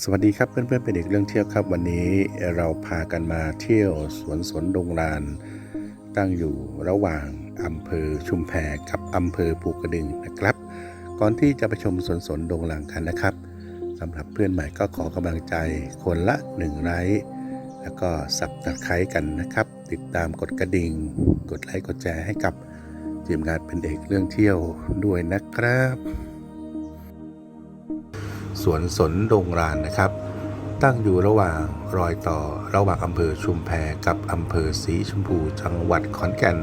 สวัสดีครับเพื่อนๆเป็นเด็กเรื่องเที่ยวครับ วันนี้เราพากันมาเที่ยวสวนสนดงลาน ตั้งอยู่ระหว่างอำเภอชุมแพกับอำเภอภูกระดึงนะครับ ก่อนที่จะไปชมสวนสนดงลางกันนะครับสำหรับเพื่อนใหม่ก็ขอกำลังใจคนละหนึ่งไลค์แล้วก็สับตะไคร้กันนะครับ ติดตามกดกระดิ่ง กดไลค์กดแชร์ให้กับทีมงานเป็นเด็กเรื่องเที่ยวด้วยนะครับ สวนสนดงรานนะครับ ตั้งอยู่ระหว่างรอยต่อระหว่างอำเภอชุมแพกับอำเภอสีชมพูจังหวัดขอนแก่น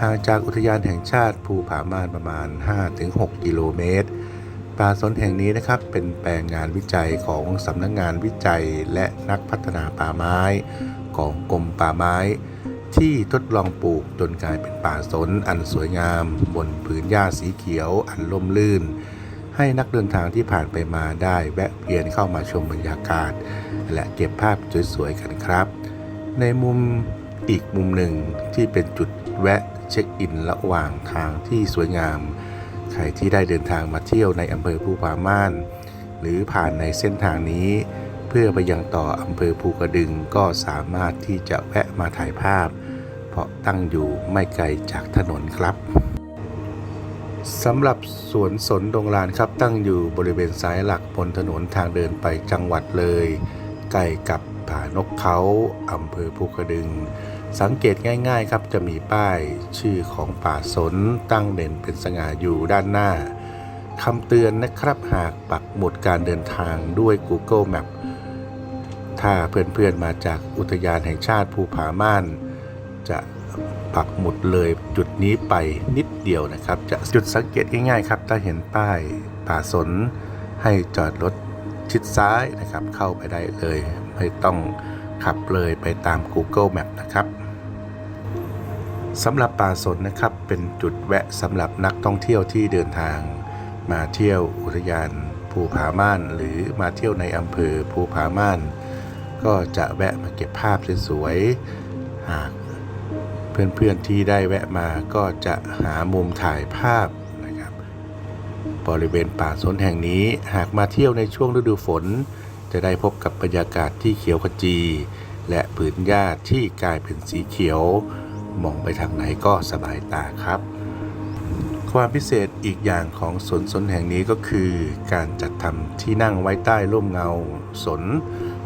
ห่างจากอุทยานแห่งชาติภูผาม่านประมาณ 5-6 กิโลเมตร ป่าสนแห่งนี้นะครับเป็นแปลงงานวิจัยของสำนักงงานวิจัยและนักพัฒนาป่าไม้ ของกรมป่าไม้ที่ทดลองปลูกจนกลายเป็นป่าสนอันสวยงาม บนผืนหญ้าสีเขียวอันล่มลื่น ให้นักเดินทางที่ผ่านไปมาได้แวะเวียนเข้ามาชมบรรยากาศ และเก็บภาพสวยๆกันครับ ในมุมอีกมุมหนึ่งที่เป็นจุดแวะเช็คอินระหว่างทางที่สวยงาม ใครที่ได้เดินทางมาเที่ยวในอำเภอภูผาม่าน หรือผ่านในเส้นทางนี้ เพื่อไปยังต่ออำเภอภูกระดึงก็สามารถที่จะแวะมาถ่ายภาพ เพราะตั้งอยู่ไม่ไกลจากถนนครับ สำหรับสวนสนดงลานครับตั้งอยู่บริเวณสายหลักบนถนนทางเดินไปจังหวัดเลยใกล้กับผานกเขาอำเภอภูกระดึง สังเกตง่ายๆครับจะมีป้ายชื่อของป่าสนตั้งเด่นเป็นสง่าอยู่ด้านหน้าคำเตือนนะครับหากปักหมุดการเดินทางด้วย Google Map ถ้าเพื่อนๆมาจากอุทยานแห่งชาติภูผาม่าน จะปักหมุดเลยจุด นี้ไปนิดเดียวนะครับ จะจุดสังเกตง่ายๆครับ ถ้าเห็นป้ายป่าสน ให้จอดรถชิดซ้ายนะครับ เข้าไปได้เลย ไม่ต้องขับเลยไปตาม Google Map นะครับสำหรับป่าสนนะครับเป็นจุดแวะสำหรับนักท่องเที่ยวที่เดินทาง มาเที่ยวอุทยานภูผาม่าน หรือมาเที่ยวในอำเภอภูผาม่าน ก็จะแวะมาเก็บภาพสวยๆหาก เพื่อนๆที่ได้แวะมาก็จะหามุมถ่ายภาพนะครับ บริเวณป่าสนแห่งนี้หากมาเที่ยวในช่วงฤดูฝน จะได้พบกับบรรยากาศที่เขียวขจี และผืนหญ้าที่กลายเป็นสีเขียว มองไปทางไหนก็สบายตาครับ ความพิเศษอีกอย่างของสวนสนแห่งนี้ก็คือ การจัดทำที่นั่งไว้ใต้ร่มเงาสน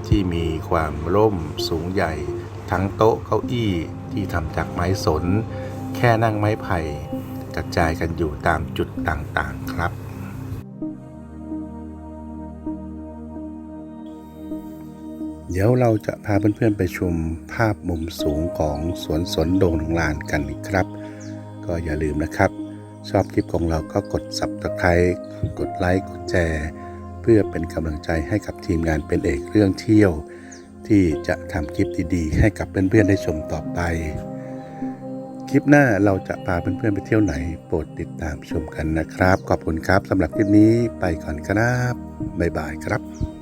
ที่มีความร่มสูงใหญ่ ทั้งโต๊ะเก้าอี้ที่ทำจากไม้สน แค่นั่งไม้ไผ่กระจายกันอยู่ตามจุดต่างๆครับ เดี๋ยวเราจะพาเพื่อนๆไปชมภาพมุมสูงของสวนสนโด่งลานกันอีกครับ ก็อย่าลืมนะครับ ชอบคลิปของเราก็กด subscribe กดไลค์กดแชร์เพื่อเป็นกำลังใจให้กับทีมงานเป็นเอกเรื่องเที่ยว ที่จะทำคลิปดีๆ ให้กับเพื่อนๆได้ชมต่อไป คลิปหน้าเราจะพาเพื่อนๆไปเที่ยวไหน โปรดติดตามชมกันนะครับ ขอบคุณครับสำหรับคลิปนี้ไปก่อนครับบ๊ายบายครับ